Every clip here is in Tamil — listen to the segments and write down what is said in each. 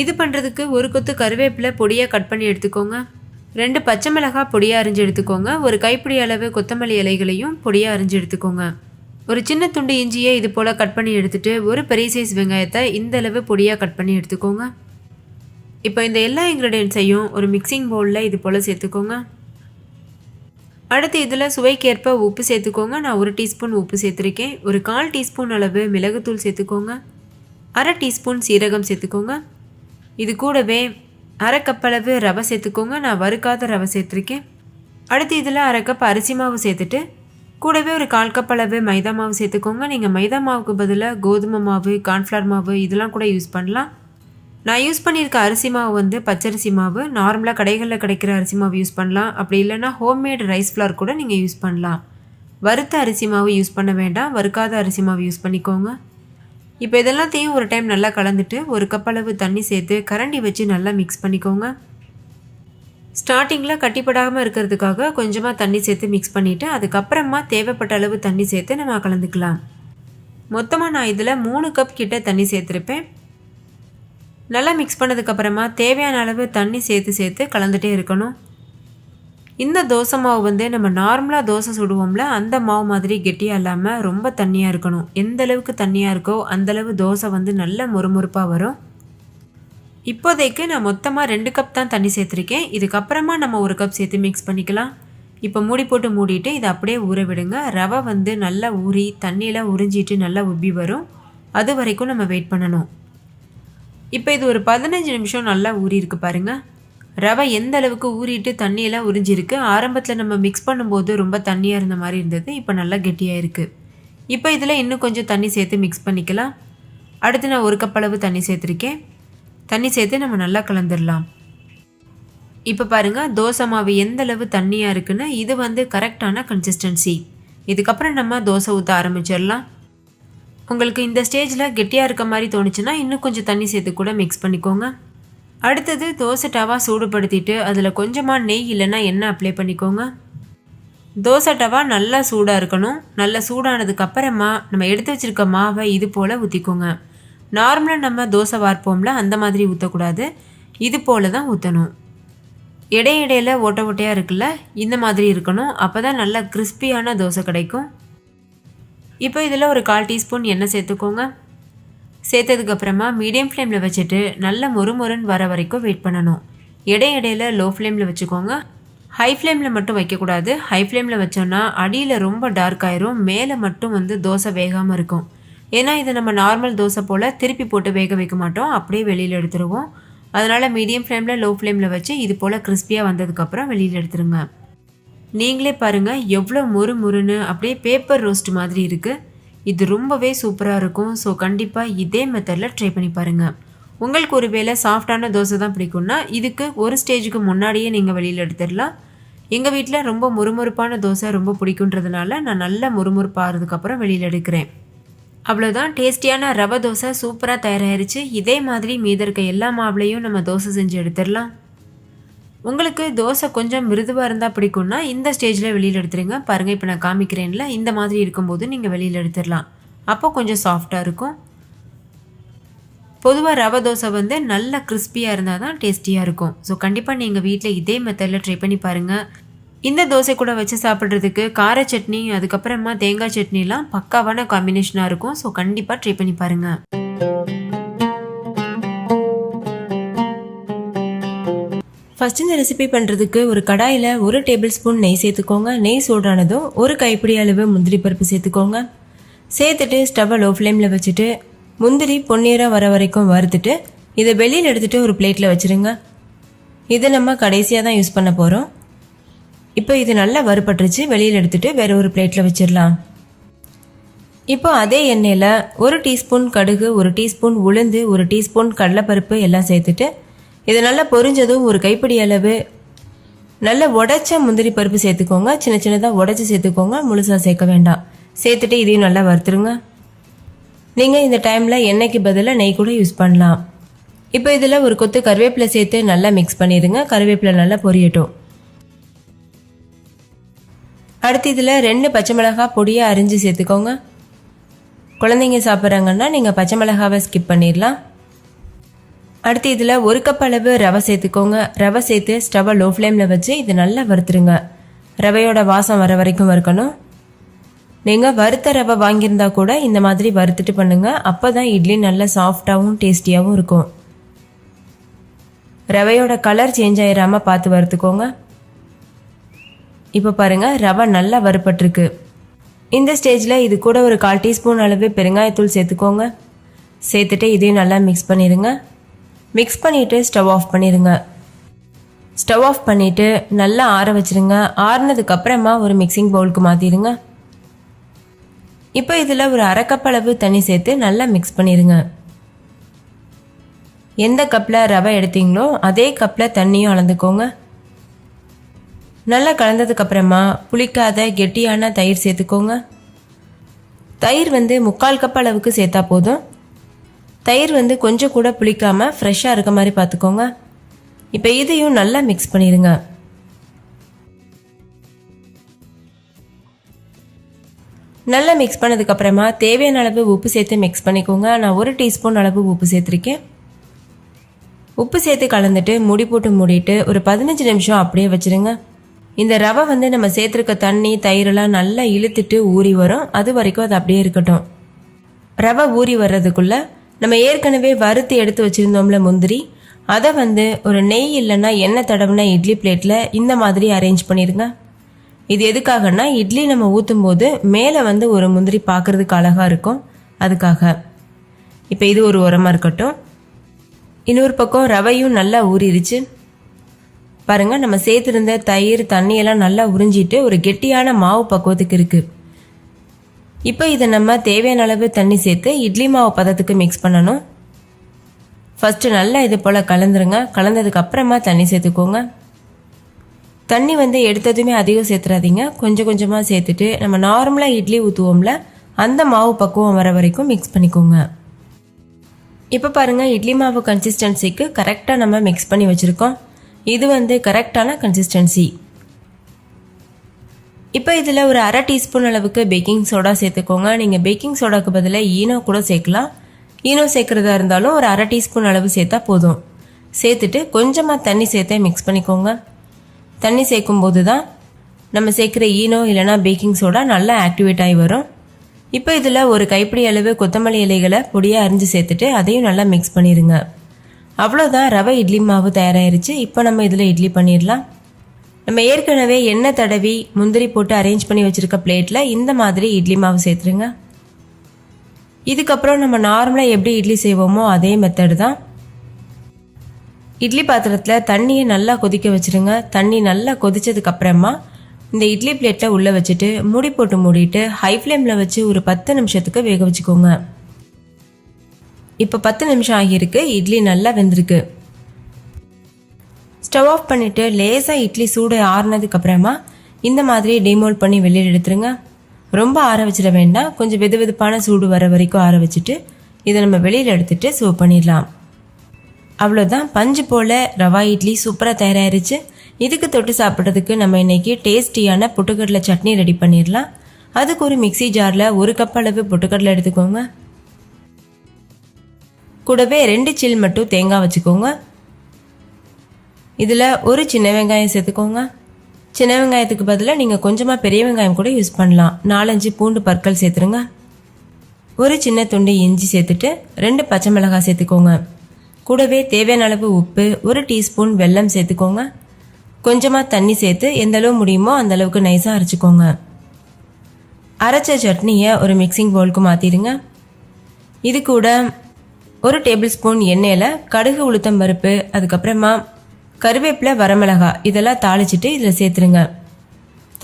இது பண்ணுறதுக்கு ஒரு கொத்து கருவேப்பிலை பொடியாக கட் பண்ணி எடுத்துக்கோங்க. ரெண்டு பச்சை மிளகாய் பொடியாக அரிஞ்சு எடுத்துக்கோங்க. ஒரு கைப்பிடி அளவு கொத்தமல்லி இலைகளையும் பொடியாக அரிஞ்சு எடுத்துக்கோங்க. ஒரு சின்ன துண்டு இஞ்சியை இது போல் கட் பண்ணி எடுத்துட்டு ஒரு பெரிய சைஸ் வெங்காயத்தை இந்த அளவு பொடியாக கட் பண்ணி எடுத்துக்கோங்க. இப்போ இந்த எல்லா இன்க்ரீடியன்ஸையும் ஒரு மிக்சிங் பவுலில் இது போல் சேர்த்துக்கோங்க. அடுத்து இதில் சுவைக்கேற்ப உப்பு சேர்த்துக்கோங்க. நான் ஒரு டீஸ்பூன் உப்பு சேர்த்துருக்கேன். ஒரு கால் டீஸ்பூன் அளவு மிளகுத்தூள் சேர்த்துக்கோங்க. அரை டீஸ்பூன் சீரகம் சேர்த்துக்கோங்க. இது கூடவே அரை கப் அளவு ரவை சேர்த்துக்கோங்க. நான் வறுக்காத ரவை சேர்த்துருக்கேன். அடுத்து இதில் அரை கப் அரிசி மாவு சேர்த்துட்டு கூடவே ஒரு கால் கப் அளவு மைதா மாவு சேர்த்துக்கோங்க. நீங்கள் மைதா மாவுக்கு பதிலாக கோதுமை மாவு கார்ன்ஃப்ளவர் மாவு இதெல்லாம் கூட யூஸ் பண்ணலாம். நான் யூஸ் பண்ணியிருக்க அரிசி மாவு வந்து பச்சரிசி மாவு. நார்மலாக கடைகளில் கிடைக்கிற அரிசி மாவு யூஸ் பண்ணலாம். அப்படி இல்லைன்னா ஹோம்மேட் ரைஸ் ஃப்ளார் கூட நீங்கள் யூஸ் பண்ணலாம். வறுத்த அரிசி மாவு யூஸ் பண்ண வேண்டாம். வறுக்காத அரிசி மாவு யூஸ் பண்ணிக்கோங்க. இப்போ இதெல்லாத்தையும் ஒரு டைம் நல்லா கலந்துட்டு ஒரு கப் அளவு தண்ணி சேர்த்து கரண்டி வச்சு நல்லா மிக்ஸ் பண்ணிக்கோங்க. ஸ்டார்டிங்கில் கட்டிப்படாமல் இருக்கிறதுக்காக கொஞ்சமாக தண்ணி சேர்த்து மிக்ஸ் பண்ணிவிட்டு அதுக்கப்புறமா தேவைப்பட்ட அளவு தண்ணி சேர்த்து நம்ம கலந்துக்கலாம். மொத்தமாக நான் இதில் மூணு கப் கிட்ட தண்ணி சேர்த்துருப்பேன். நல்லா மிக்ஸ் பண்ணதுக்கப்புறமா தேவையான அளவு தண்ணி சேர்த்து சேர்த்து கலந்துட்டே இருக்கணும். இந்த தோசை மாவு வந்து நம்ம நார்மலாக தோசை சுடுவோம்ல அந்த மாவு மாதிரி கெட்டியாக இல்லாமல் ரொம்ப தண்ணியாக இருக்கணும். எந்த அளவுக்கு தண்ணியாக இருக்கோ அந்தளவு தோசை வந்து நல்ல மொறுமொறுப்பாக வரும். இப்போதைக்கு நான் மொத்தமாக ரெண்டு கப் தான் தண்ணி சேர்த்துருக்கேன். இதுக்கப்புறமா நம்ம ஒரு கப் சேர்த்து மிக்ஸ் பண்ணிக்கலாம். இப்போ மூடி போட்டு மூடிட்டு இதை அப்படியே ஊற விடுங்க. ரவை வந்து நல்லா ஊறி தண்ணியில் உறிஞ்சிட்டு நல்லா உப்பி வரும். அது வரைக்கும் நம்ம வெயிட் பண்ணணும். இப்போ இது ஒரு பதினஞ்சு நிமிஷம் நல்லா ஊறியிருக்கு பாருங்கள் பாருங்க. ரவை எந்த அளவுக்கு ஊறிட்டு தண்ணியெல்லாம் உறிஞ்சிருக்கு ஆரம்பத்தில் நம்ம மிக்ஸ் பண்ணும்போது ரொம்ப தண்ணியாக இருந்த மாதிரி இருந்தது இப்போ நல்லா கெட்டியாக இருக்குது இப்போ இதில் இன்னும் கொஞ்சம் தண்ணி சேர்த்து மிக்ஸ் பண்ணிக்கலாம். அடுத்து நான் ஒரு கப் அளவு தண்ணி சேர்த்துருக்கேன். தண்ணி சேர்த்து நம்ம நல்லா கலந்துடலாம் இப்போ பாருங்கள் தோசை மாவு எந்த அளவு தண்ணியாக இருக்குன்னு இது வந்து கரெக்டான கன்சிஸ்டன்சி இதுக்கப்புறம் நம்ம தோசை ஊற்ற ஆரம்பிச்சிடலாம் உங்களுக்கு இந்த ஸ்டேஜில் கெட்டியாக இருக்க மாதிரி தோணுச்சுன்னா இன்னும் கொஞ்சம் தண்ணி சேர்த்து கூட மிக்ஸ் பண்ணிக்கோங்க. அடுத்தது தோசை டவா சூடுபடுத்திட்டு அதில் கொஞ்சமாக நெய் இல்லைன்னா எண்ணெய் அப்ளை பண்ணிக்கோங்க. தோசை டவா நல்லா சூடாக இருக்கணும். நல்லா சூடானதுக்கு அப்புறமா நம்ம எடுத்து வச்சுருக்க மாவை இது போல் ஊற்றிக்கோங்க நார்மலாக நம்ம தோசை வார்ப்போம்ல அந்த மாதிரி ஊற்றக்கூடாது இது போல் தான் ஊற்றணும் இடையிடையில் ஓட்ட ஓட்டையாக இருக்குல்ல இந்த மாதிரி இருக்கணும். அப்போ தான் நல்லா கிறிஸ்பியான தோசை கிடைக்கும். இப்போ இதில் ஒரு கால் டீஸ்பூன் எண்ணெய் சேர்த்துக்கோங்க. சேர்த்ததுக்கப்புறமா மீடியம் ஃப்ளேமில் வச்சுட்டு நல்ல மொறுமொறுன்னு வர வரைக்கும் வெயிட் பண்ணணும். இடை இடையில லோ ஃப்ளேமில் வச்சுக்கோங்க. ஹை ஃப்ளேமில் மட்டும் வைக்கக்கூடாது. ஹை ஃப்ளேமில் வச்சோன்னா அடியில் ரொம்ப டார்க் ஆயிரும். மேலே மட்டும் வந்து தோசை வேகாமல் இருக்கும். ஏன்னா இதை நம்ம நார்மல் தோசை போல் திருப்பி போட்டு வேக வைக்க மாட்டோம். அப்படியே வெளியில் எடுத்துருவோம். அதனால் மீடியம் ஃப்ளேமில் லோ ஃப்ளேமில் வச்சு இது போல் கிறிஸ்பியாக வந்ததுக்கப்புறம் வெளியில் எடுத்துருங்க. நீங்களே பாருங்கள் எவ்வளோ முறு முறுன்னு அப்படியே பேப்பர் ரோஸ்ட் மாதிரி இருக்குது இது ரொம்பவே சூப்பராக இருக்கும். ஸோ கண்டிப்பாக இதே மெத்தடில் ட்ரை பண்ணி பாருங்கள் உங்களுக்கு ஒரு வேளை சாஃப்டான தோசை தான் பிடிக்கும்னா இதுக்கு ஒரு ஸ்டேஜுக்கு முன்னாடியே நீங்கள் வெளியில் எடுத்துடலாம். எங்கள் வீட்டில் ரொம்ப முறுமுறுப்பான தோசை ரொம்ப பிடிக்குன்றதுனால நான் நல்லா முறுமுறுப்பாகிறதுக்கப்புறம் வெளியில் எடுக்கிறேன். அவ்வளோதான் டேஸ்டியான ரவை தோசை சூப்பராக தயாராகிருச்சு இதே மாதிரி மீத இருக்க எல்லா மாவுலையும் நம்ம தோசை செஞ்சு எடுத்துடலாம். உங்களுக்கு தோசை கொஞ்சம் மிருதுவாக இருந்தால் பிடிக்கும்னா இந்த ஸ்டேஜில் வெளியில் எடுத்துருங்க. பாருங்கள் இப்போ நான் காமிக்கிறேன்ல இந்த மாதிரி இருக்கும்போது நீங்கள் வெளியில் எடுத்துடலாம். அப்போ கொஞ்சம் சாஃப்டாக இருக்கும். பொதுவாக ரவை தோசை வந்து நல்ல கிறிஸ்பியாக இருந்தால் தான் டேஸ்டியாக இருக்கும். ஸோ கண்டிப்பாக நீங்கள் வீட்டில் இதே மெத்தடில் ட்ரை பண்ணி பாருங்கள் இந்த தோசை கூட வச்சு சாப்பிட்றதுக்கு கார சட்னி அதுக்கப்புறமா தேங்காய் சட்னிலாம் பக்காவான காம்பினேஷனாக இருக்கும். ஸோ கண்டிப்பாக ட்ரை பண்ணி பாருங்கள் ஃபஸ்ட் இந்த ரெசிபி பண்ணுறதுக்கு ஒரு கடாயில் ஒரு டேபிள் ஸ்பூன் நெய் சேர்த்துக்கோங்க. நெய் சூடானதும் ஒரு கைப்பிடி அளவு முந்திரி பருப்பு சேர்த்துக்கோங்க. சேர்த்துட்டு ஸ்டவ்வை லோ ஃப்ளேமில் வச்சுட்டு முந்திரி பொன்னீராக வர வரைக்கும் வறுத்துட்டு இதை வெளியில் எடுத்துகிட்டு ஒரு பிளேட்டில் வச்சுருங்க. இதை நம்ம கடைசியாக தான் யூஸ் பண்ண போகிறோம் இப்போ இது நல்லா வறுபட்டுருச்சு. வெளியில் எடுத்துகிட்டு வேறு ஒரு பிளேட்டில் வச்சிடலாம். இப்போ அதே எண்ணெயில் ஒரு டீஸ்பூன் கடுகு ஒரு டீஸ்பூன் உளுந்து ஒரு டீஸ்பூன் கடலைப்பருப்பு எல்லாம் சேர்த்துட்டு இது நல்லா பொரிஞ்சதும் ஒரு கைப்பிடி அளவு. நல்லா உடைச்ச முந்திரி பருப்பு சேர்த்துக்கோங்க. சின்ன சின்னதாக உடைச்சி சேர்த்துக்கோங்க. முழுசாக சேர்க்க வேண்டாம். சேர்த்துட்டு இதையும் நல்லா வறுத்துருங்க. நீங்கள் இந்த டைமில் எண்ணெய்க்கு பதிலாக நெய் கூட யூஸ் பண்ணலாம். இப்போ இதில் ஒரு கொத்து கருவேப்பிலை சேர்த்து நல்லா மிக்ஸ் பண்ணிடுங்க. கருவேப்பிலை நல்லா பொரியட்டும். அடுத்து இதில் ரெண்டு பச்சை மிளகாய் பொடியாக அரிஞ்சு சேர்த்துக்கோங்க. குழந்தைங்க சாப்பிட்றாங்கன்னா நீங்கள் பச்சை மிளகாவை ஸ்கிப் பண்ணிடலாம். அடுத்து இதில் ஒரு கப் அளவு ரவை சேர்த்துக்கோங்க. ரவை சேர்த்து ஸ்டவ்வை லோ ஃப்ளேமில் வச்சு இது நல்லா வறுத்துருங்க. ரவையோட வாசம் வர வரைக்கும் வறுக்கணும். நீங்கள் வறுத்த ரவை வாங்கியிருந்தா கூட இந்த மாதிரி வறுத்துட்டு பண்ணுங்கள் அப்போ தான் இட்லி நல்லா சாஃப்டாகவும் டேஸ்டியாகவும் இருக்கும். ரவையோட கலர் சேஞ்ச் ஆயிடாமல் பார்த்து வறுத்துக்கோங்க. இப்போ பாருங்கள் ரவை நல்லா வறுபட்டிருக்கு. இந்த ஸ்டேஜில் இது கூட ஒரு கால் டீஸ்பூன் அளவு பெருங்காயத்தூள் சேர்த்துக்கோங்க. சேர்த்துட்டு இதையும் நல்லா மிக்ஸ் பண்ணிடுங்க மிக்ஸ் பண்ணிவிட்டு ஸ்டவ் ஆஃப் பண்ணிடுங்க ஸ்டவ் ஆஃப் பண்ணிவிட்டு நல்லா ஆற வச்சிருங்க. ஆறுனதுக்கு அப்புறமா ஒரு மிக்சிங் பவுலுக்கு மாற்றிடுங்க இப்போ இதில் ஒரு அரை கப் அளவு தண்ணி சேர்த்து நல்லா மிக்ஸ் பண்ணிடுங்க எந்த கப்பில் ரவை எடுத்தீங்களோ அதே கப்பில் தண்ணியும் அளந்துக்கோங்க. நல்லா கலந்ததுக்கப்புறமா புளிக்காத கெட்டியான தயிர் சேர்த்துக்கோங்க. தயிர் வந்து முக்கால் கப் அளவுக்கு சேர்த்தா போதும். தயிர் வந்து கொஞ்சம் கூட புளிக்காமல் ஃப்ரெஷ்ஷாக இருக்க மாதிரி பார்த்துக்கோங்க. இப்போ இதையும் நல்லா மிக்ஸ் பண்ணிடுங்க. நல்லா மிக்ஸ் பண்ணதுக்கப்புறமா தேவையான அளவு உப்பு சேர்த்து மிக்ஸ் பண்ணிக்கோங்க. நான் ஒரு டீஸ்பூன் அளவு உப்பு சேர்த்துருக்கேன். உப்பு சேர்த்து கலந்துட்டு முடி போட்டு மூடிட்டு ஒரு பதினஞ்சு நிமிஷம் அப்படியே வச்சுருங்க. இந்த ரவை வந்து நம்ம சேர்த்துருக்க தண்ணி தயிரெல்லாம் நல்லா இழுத்துட்டு ஊறி வரும். அது வரைக்கும் அது அப்படியே இருக்கட்டும். ரவை ஊறி வர்றதுக்குள்ளே நம்ம ஏற்கனவே வறுத்து எடுத்து வச்சுருந்தோம்ல முந்திரி அதை வந்து ஒரு நெய் இல்லைன்னா எண்ணெய் தடவுனா இட்லி பிளேட்டில் இந்த மாதிரி அரேஞ்ச் பண்ணிடுங்க இது எதுக்காகன்னா இட்லி நம்ம ஊற்றும் போது மேலே வந்து ஒரு முந்திரி பார்க்குறதுக்கு அழகாக இருக்கும். அதுக்காக. இப்போ இது ஒரு உரமாக இருக்கட்டும். இன்னொரு பக்கம் ரவையும் நல்லா ஊறிடுச்சு பாருங்கள் நம்ம சேர்த்துருந்த தயிர் தண்ணியெல்லாம் நல்லா உறிஞ்சிட்டு ஒரு கெட்டியான மாவு பக்குவத்துக்கு இருக்குது இப்போ இதை நம்ம தேவையான அளவு தண்ணி சேர்த்து இட்லி மாவு பதத்துக்கு மிக்ஸ் பண்ணணும். ஃபஸ்ட்டு நல்லா இது போல் கலந்துருங்க. கலந்ததுக்கு அப்புறமா தண்ணி சேர்த்துக்கோங்க. தண்ணி வந்து எடுத்ததுமே அதிகம் சேர்த்துறாதீங்க. கொஞ்சம் கொஞ்சமாக சேர்த்துட்டு நம்ம நார்மலாக இட்லி ஊற்றுவோம்ல அந்த மாவு பக்குவம் வர வரைக்கும் மிக்ஸ் பண்ணிக்கோங்க. இப்போ பாருங்கள் இட்லி மாவு கன்சிஸ்டன்சிக்கு கரெக்டாக நம்ம மிக்ஸ் பண்ணி வச்சுருக்கோம். இது வந்து கரெக்டான கன்சிஸ்டன்சி இப்போ இதில் ஒரு அரை டீஸ்பூன் அளவுக்கு பேக்கிங் சோடா சேர்த்துக்கோங்க. நீங்கள் பேக்கிங் சோடாக்கு பதிலாக ஈனோ கூட சேர்க்கலாம். ஈனோ சேர்க்குறதா இருந்தாலும் ஒரு அரை டீஸ்பூன் அளவு சேர்த்தா போதும். சேர்த்துட்டு கொஞ்சமாக தண்ணி சேர்த்தே மிக்ஸ் பண்ணிக்கோங்க. தண்ணி சேர்க்கும் போது தான் நம்ம சேர்க்குற ஈனோ இல்லைனா பேக்கிங் சோடா நல்லா ஆக்டிவேட் ஆகி வரும். இப்போ இதில் ஒரு கைப்பிடி அளவு கொத்தமல்லி இலைகளை பொடியாக அரிஞ்சு சேர்த்துட்டு அதையும் நல்லா மிக்ஸ் பண்ணிடுங்க. அவ்வளோதான் ரவை இட்லி மாவு தயாராகிருச்சு இப்போ நம்ம இதில் இட்லி பண்ணிடலாம். நம்ம ஏற்கனவே எண்ணெய் தடவி முந்திரி போட்டு அரேஞ்ச் பண்ணி வச்சுருக்க பிளேட்டில் இந்த மாதிரி இட்லி மாவு சேர்த்துருங்க. இதுக்கப்புறம் நம்ம நார்மலாக எப்படி இட்லி செய்வோமோ அதே மெத்தடு தான். இட்லி பாத்திரத்தில் தண்ணியை நல்லா கொதிக்க வச்சுருங்க. தண்ணி நல்லா கொதித்ததுக்கப்புறமா இந்த இட்லி பிளேட்டில் உள்ளே வச்சுட்டு மூடி போட்டு மூடிட்டு ஹை ஃப்ளேமில் வச்சு ஒரு பத்து நிமிஷத்துக்கு வேக வச்சுக்கோங்க. இப்போ பத்து நிமிஷம் ஆகியிருக்கு. இட்லி நல்லா வெந்திருக்கு. ஸ்டவ் ஆஃப் பண்ணிவிட்டு லேசாக இட்லி சூடு ஆறுனதுக்கு அப்புறமா இந்த மாதிரி டிமோல்ட் பண்ணி வெளியில் எடுத்துருங்க. ரொம்ப ஆற வச்சிட வேண்டாம். கொஞ்சம் வெது வெதுப்பான சூடு வர வரைக்கும் ஆற வச்சுட்டு இதை நம்ம வெளியில் எடுத்துட்டு சூவ் பண்ணிடலாம். அவ்வளோதான் பஞ்சு போல் ரவா இட்லி சூப்பராக தயாராகிருச்சு இதுக்கு தொட்டு சாப்பிட்றதுக்கு நம்ம இன்னைக்கு டேஸ்டியான பொட்டுக்கடலை சட்னி ரெடி பண்ணிடலாம். அதுக்கு ஒரு மிக்ஸி ஜாரில் ஒரு கப் அளவு பொட்டுக்கடலை எடுத்துக்கோங்க. கூடவே ரெண்டு சில் மட்டும் தேங்காய் வச்சுக்கோங்க. இதில் ஒரு சின்ன வெங்காயம் சேர்த்துக்கோங்க. சின்ன வெங்காயத்துக்கு பதிலாக நீங்கள் கொஞ்சமாக பெரிய வெங்காயம் கூட யூஸ் பண்ணலாம். நாலஞ்சு பூண்டு பற்கள் சேர்த்துருங்க. ஒரு சின்ன துண்டு இஞ்சி சேர்த்துட்டு ரெண்டு பச்சை மிளகாய் சேர்த்துக்கோங்க. கூடவே தேவையான அளவு உப்பு ஒரு டீஸ்பூன் வெல்லம் சேர்த்துக்கோங்க. கொஞ்சமாக தண்ணி சேர்த்து எந்த அளவு முடியுமோ அந்த அளவுக்கு நைஸாக அரைச்சிக்கோங்க. அரைச்ச சட்னியை ஒரு மிக்சிங் பவுலுக்கு மாற்றிடுங்க இது கூட ஒரு டேபிள் ஸ்பூன் எண்ணெயில் கடுகு உளுத்தம் பருப்பு அதுக்கப்புறமா கருவேப்பிலை வரமிளகா இதெல்லாம் தாளிச்சிட்டு இதில் சேர்த்துருங்க.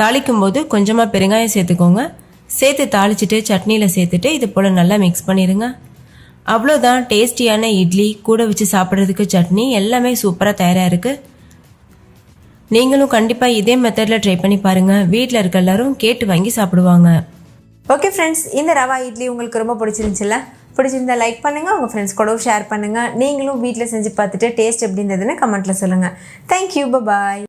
தாளிக்கும் போது கொஞ்சமாக பெருங்காயம் சேர்த்துக்கோங்க. சேர்த்து தாளிச்சிட்டு சட்னியில் சேர்த்துட்டு இது போல் நல்லா மிக்ஸ் பண்ணிடுங்க அவ்வளோதான் டேஸ்டியான இட்லி கூட வச்சு சாப்பிட்றதுக்கு சட்னி எல்லாமே சூப்பராக தயாராக இருக்குது நீங்களும் கண்டிப்பாக இதே மெத்தடில் ட்ரை பண்ணி பாருங்கள் வீட்டில் இருக்க எல்லாரும் கேட்டு வாங்கி சாப்பிடுவாங்க. ஓகே ஃப்ரெண்ட்ஸ் இந்த ரவா இட்லி உங்களுக்கு ரொம்ப பிடிச்சிருந்துச்சுல்ல? பிடிச்சிருந்தா லைக் பண்ணுங்கள் உங்கள் ஃப்ரெண்ட்ஸ் கூடவும் ஷேர் பண்ணுங்கள் நீங்களும் வீட்டில் செஞ்சு பார்த்துட்டு டேஸ்ட் எப்படி இருந்ததுன்னு கமெண்ட்டில் சொல்லுங்கள் தேங்க்யூ பாய்